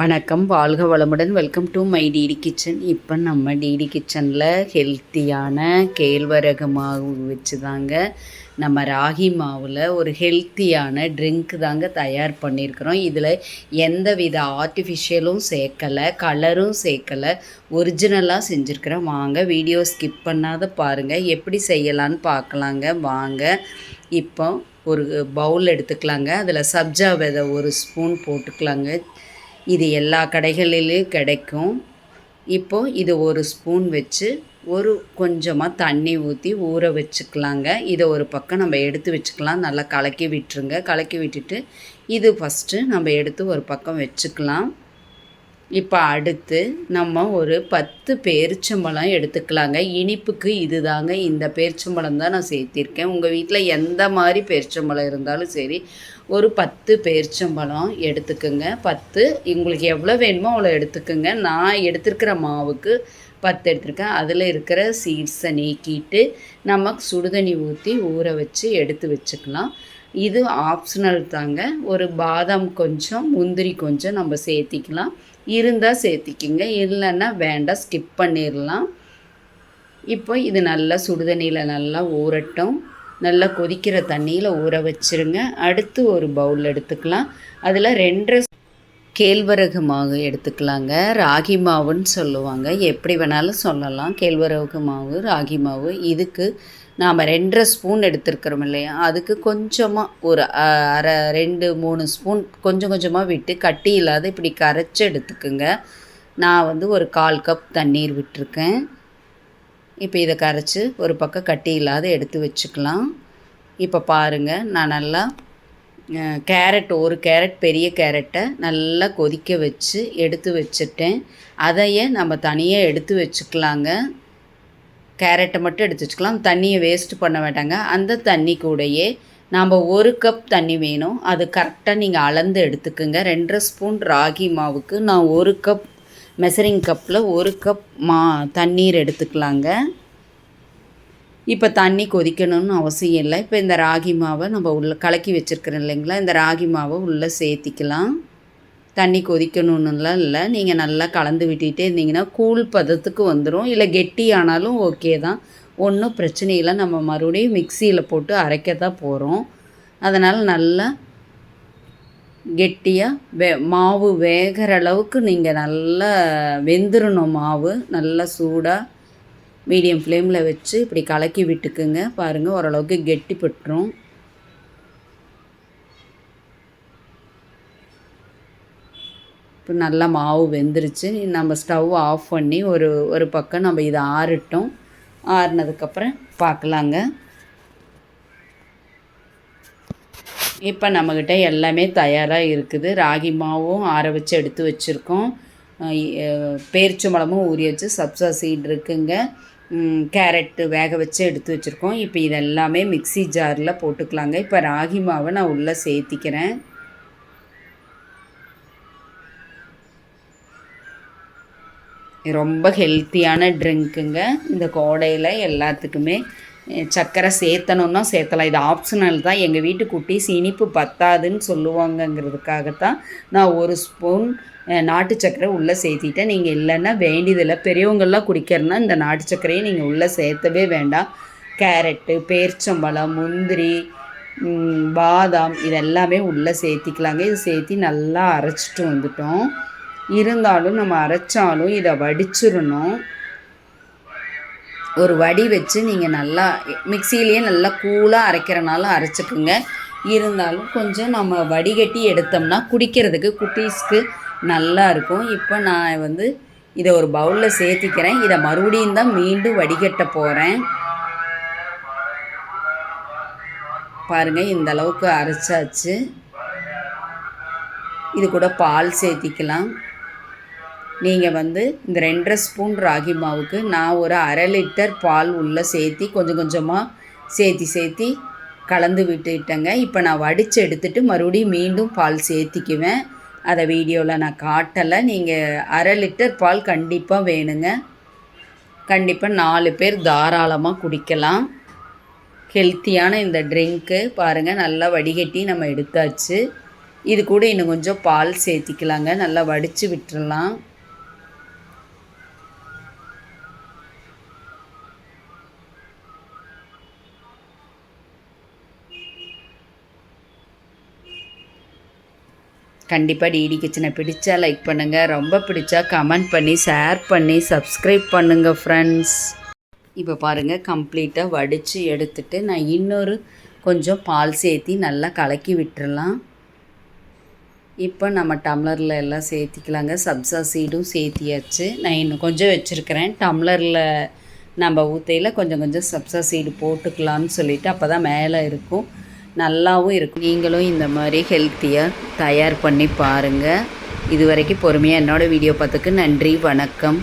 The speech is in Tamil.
வணக்கம். வாழ்க வளமுடன். Welcome to my DD kitchen இப்போ நம்ம டிடி கிச்சனில் ஹெல்த்தியான கேழ்வரகு மாவு வச்சு தாங்க நம்ம ராகி மாவில் ஒரு ஹெல்த்தியான ட்ரிங்க் தாங்க தயார் பண்ணியிருக்கிறோம் இதில் எந்த வித ஆர்டிஃபிஷியலும் சேர்க்கலை கலரும் சேர்க்கலை. ஒரிஜினலாக செஞ்சுருக்கிறோம். வாங்க வீடியோ ஸ்கிப் பண்ணாத பாருங்கள் எப்படி செய்யலான்னு பார்க்கலாங்க வாங்க இப்போ ஒரு பவுல் எடுத்துக்கலாங்க. அதில் சப்ஜா விதை ஒரு ஸ்பூன் போட்டுக்கலாங்க. இது எல்லா கடைகளிலையும் கிடைக்கும். இப்போது இது ஒரு ஸ்பூன் வச்சு ஒரு கொஞ்சமாக தண்ணி ஊற்றி ஊற வச்சுக்கலாங்க. இதை ஒரு பக்கம் நம்ம எடுத்து வச்சுக்கலாம். நல்லா கலக்கி விட்டுருங்க. கலக்கி விட்டுட்டு இது ஃபஸ்ட்டு நம்ம எடுத்து ஒரு பக்கம் வச்சுக்கலாம். இப்போ அடுத்து நம்ம ஒரு பத்து பேரிச்சம்பழம் எடுத்துக்கலாங்க. இனிப்புக்கு இது தாங்க இந்த பேரிச்சம்பழம் தான் நான் சேர்த்திருக்கேன். உங்கள் வீட்டில் எந்த மாதிரி பேரிச்சம்பழம் இருந்தாலும் சரி ஒரு பத்து பேரிச்சம்பழம் எடுத்துக்கோங்க. பத்து உங்களுக்கு எவ்வளோ வேணுமோ அவ்வளோ எடுத்துக்கோங்க. நான் எடுத்துருக்கிற மாவுக்கு பத்து எடுத்துருக்கேன். அதில் இருக்கிற சீட்ஸை நீக்கிட்டு நம்ம சுடுதண்ணி ஊற்றி ஊற வச்சு எடுத்து வச்சுக்கலாம். இது ஆப்ஷனல் தாங்க. ஒரு பாதாம் கொஞ்சம் முந்திரி கொஞ்சம் நம்ம சேர்த்திக்கலாம். இருந்தால் சேர்த்திக்கிங்க. இல்லைன்னா வேண்டாம் ஸ்கிப் பண்ணிடலாம் இப்போ இது நல்லா சுடுதண்ணியில் நல்லா ஊறட்டும். நல்லா கொதிக்கிற தண்ணியில் ஊற வச்சுருங்க. அடுத்து ஒரு பவுல் எடுத்துக்கலாம். அதில் ரெண்டரை கேழ்வரகு மாவு எடுத்துக்கலாங்க. ராகி மாவுன்னு சொல்லுவாங்க. எப்படி வேணாலும் சொல்லலாம். கேழ்வரகு மாவு ராகி மாவு. இதுக்கு நாம் ரெண்டரை ஸ்பூன் எடுத்துருக்குறோம் இல்லையா? அதுக்கு கொஞ்சமாக ஒரு அரை ரெண்டு மூணு ஸ்பூன் கொஞ்சம் கொஞ்சமாக விட்டு கட்டி இல்லாத இப்படி கரைச்சி எடுத்துக்குங்க. நான் வந்து ஒரு கால் கப் தண்ணீர் விட்டுருக்கேன். இப்போ இதை கரைச்சி ஒரு பக்கம் கட்டி இல்லாத எடுத்து வச்சுக்கலாம். இப்போ பாருங்கள் நான் நல்லா கேரட் ஒரு கேரட் பெரிய கேரட்டை நல்லா கொதிக்க வச்சு எடுத்து வச்சுட்டேன். அதையே நம்ம தனியாக எடுத்து வச்சுக்கலாங்க. கேரட்டை மட்டும் எடுத்து வச்சுக்கலாம். தண்ணியை வேஸ்ட் பண்ண வேண்டாங்க. அந்த தண்ணி கூடயே நாம் ஒரு கப் தண்ணி வேணும். அது கரெக்டாக நீங்கள் அளந்து எடுத்துக்கோங்க. ரெண்டரை ஸ்பூன் ராகி மாவுக்கு நான் ஒரு கப் மெசரிங் கப்பில் ஒரு கப் மா தண்ணீர் எடுத்துக்கலாங்க. இப்போ தண்ணி கொதிக்கணும்னு அவசியம் இல்லை. இப்போ இந்த ராகி மாவை நம்ம உள்ளே கலக்கி வச்சுருக்கிறோம் இல்லைங்களா? இந்த ராகி மாவை உள்ளே சேர்த்திக்கலாம். தண்ணி கொதிக்கணும்னுலாம் இல்லை. நீங்கள் நல்லா கலந்து விட்டுகிட்டே இருந்தீங்கன்னா கூழ் பதத்துக்கு வந்துடும் இல்லை கெட்டி ஆனாலும் ஓகே தான். ஒன்றும் பிரச்சனை இல்லை. நம்ம மறுபடியும் மிக்சியில் போட்டு அரைக்க தான் போகிறோம். அதனால் நல்லா கெட்டியாக வே மாவு வேகிற அளவுக்கு நீங்கள் நல்லா வெந்துடணும் மாவு. நல்லா சூடாக மீடியம் ஃப்ளேமில் வச்சு இப்படி கலக்கி விட்டுக்குங்க. பாருங்கள் ஓரளவுக்கு கெட்டி பட்டுரும். இப்போ நல்லா மாவு வெந்துருச்சு. நம்ம ஸ்டவ் ஆஃப் பண்ணி ஒரு ஒரு பக்கம் நம்ம இதை ஆறட்டும். ஆறுனதுக்கப்புறம் பார்க்கலாங்க. இப்போ நம்மக்கிட்ட எல்லாமே தயாராக இருக்குது. ராகி மாவும் ஆற வச்சு எடுத்து வச்சுருக்கோம். பேரிச்சம்பழமும் ஊறி வச்சு சப்சா சீட் இருக்குங்க. கேரட்டு வேக வச்சு எடுத்து வச்சுருக்கோம். இப்போ இதெல்லாமே மிக்சி ஜாரில் போட்டுக்கலாங்க. இப்போ ராகி மாவை நான் உள்ளே சேர்த்திக்கிறேன். ரொம்ப ஹெல்த்தியான ட்ரிங்க்குங்க இந்த கோடையில் எல்லாத்துக்குமே சர்க்கரை சேர்த்தணுன்னா சேர்த்தலாம் இது ஆப்ஷனல் தான். எங்கள் வீட்டு குட்டீஸ் இனிப்பு பத்தாதுன்னு சொல்லுவாங்கங்கிறதுக்காகத்தான் நான் ஒரு ஸ்பூன் நாட்டு சர்க்கரை உள்ளே சேர்த்திட்டேன் நீங்கள் இல்லைன்னா வேண்டியதில்லை. பெரியவங்கள்லாம் குடிக்கிறனா இந்த நாட்டு சர்க்கரையை நீங்கள் உள்ளே சேர்த்தவே வேண்டாம். கேரட்டு பேர்ச்சம்பழம் முந்திரி பாதாம் இதெல்லாமே உள்ளே சேர்த்திக்கலாங்க இது சேர்த்தி நல்லா அரைச்சிட்டு வந்துட்டோம். இருந்தாலும் நம்ம அரைச்சாலும் இதை வடிச்சிடணும். ஒரு வடி வச்சு நீங்கள் நல்லா மிக்சிலேயே நல்லா கூலாக அரைக்கிறனால அரைச்சிக்குங்க. இருந்தாலும் கொஞ்சம் நம்ம வடிகட்டி எடுத்தோம்னா குடிக்கிறதுக்கு குட்டீஸ்க்கு நல்லா இருக்கும். இப்போ நான் வந்து இதை ஒரு பவுலில் சேர்த்திக்கிறேன். இதை மறுபடியும் தான் மீண்டும் வடிகட்ட போகிறேன் பாருங்கள் இந்த அளவுக்கு அரைச்சாச்சு. இது கூட பால் சேர்த்திக்கலாம். நீங்கள் வந்து இந்த ரெண்டரை ஸ்பூன் ராகி மாவுக்கு நான் ஒரு அரை லிட்டர் பால் உள்ளே சேர்த்தி கொஞ்சம் கொஞ்சமாக சேர்த்தி சேர்த்தி கலந்து விட்டுட்டேங்க. இப்போ நான் வடித்து எடுத்துட்டு மறுபடியும் மீண்டும் பால் சேர்த்திக்குவேன். அதை வீடியோவில் நான் காட்டலை. நீங்கள் அரை லிட்டர் பால் கண்டிப்பாக வேணுங்க. கண்டிப்பாக நாலு பேர் தாராளமாக குடிக்கலாம். ஹெல்த்தியான இந்த ட்ரிங்க்கு பாருங்கள் நல்லா வடிகட்டி நம்ம எடுத்தாச்சு. இது கூட இன்னும் கொஞ்சம் பால் சேர்த்திக்கலாங்க. நல்லா வடித்து விட்டுறலாம். கண்டிப்பாக டிடி கிச்சனை பிடிச்சா லைக் பண்ணுங்கள் ரொம்ப பிடிச்சா கமெண்ட் பண்ணி ஷேர் பண்ணி சப்ஸ்கிரைப் பண்ணுங்கள் ஃப்ரெண்ட்ஸ் இப்போ பாருங்கள் கம்ப்ளீட்டாக வடித்து எடுத்துட்டு நான் இன்னொரு கொஞ்சம் பால் சேர்த்தி நல்லா கலக்கி விட்டுறலாம். இப்போ நம்ம டம்ளரில் எல்லாம் சேர்த்திக்கலாங்க. சப்ஸா சீடும் சேர்த்தியாச்சு. நான் இன்னும் கொஞ்சம் வச்சுருக்கிறேன். டம்ளரில் நம்ம ஊற்றையில் கொஞ்சம் கொஞ்சம் சப்ஸா சீடு போட்டுக்கலான்னு சொல்லிவிட்டு அப்போ தான் மேலே இருக்கும். நல்லாவும் இருக்கும். நீங்களும் இந்த மாதிரி ஹெல்த்தியாக தயார் பண்ணி பாருங்கள் இது வரைக்கும் பொறுமையாக என்னோடய வீடியோ பார்த்துக்கு நன்றி வணக்கம்.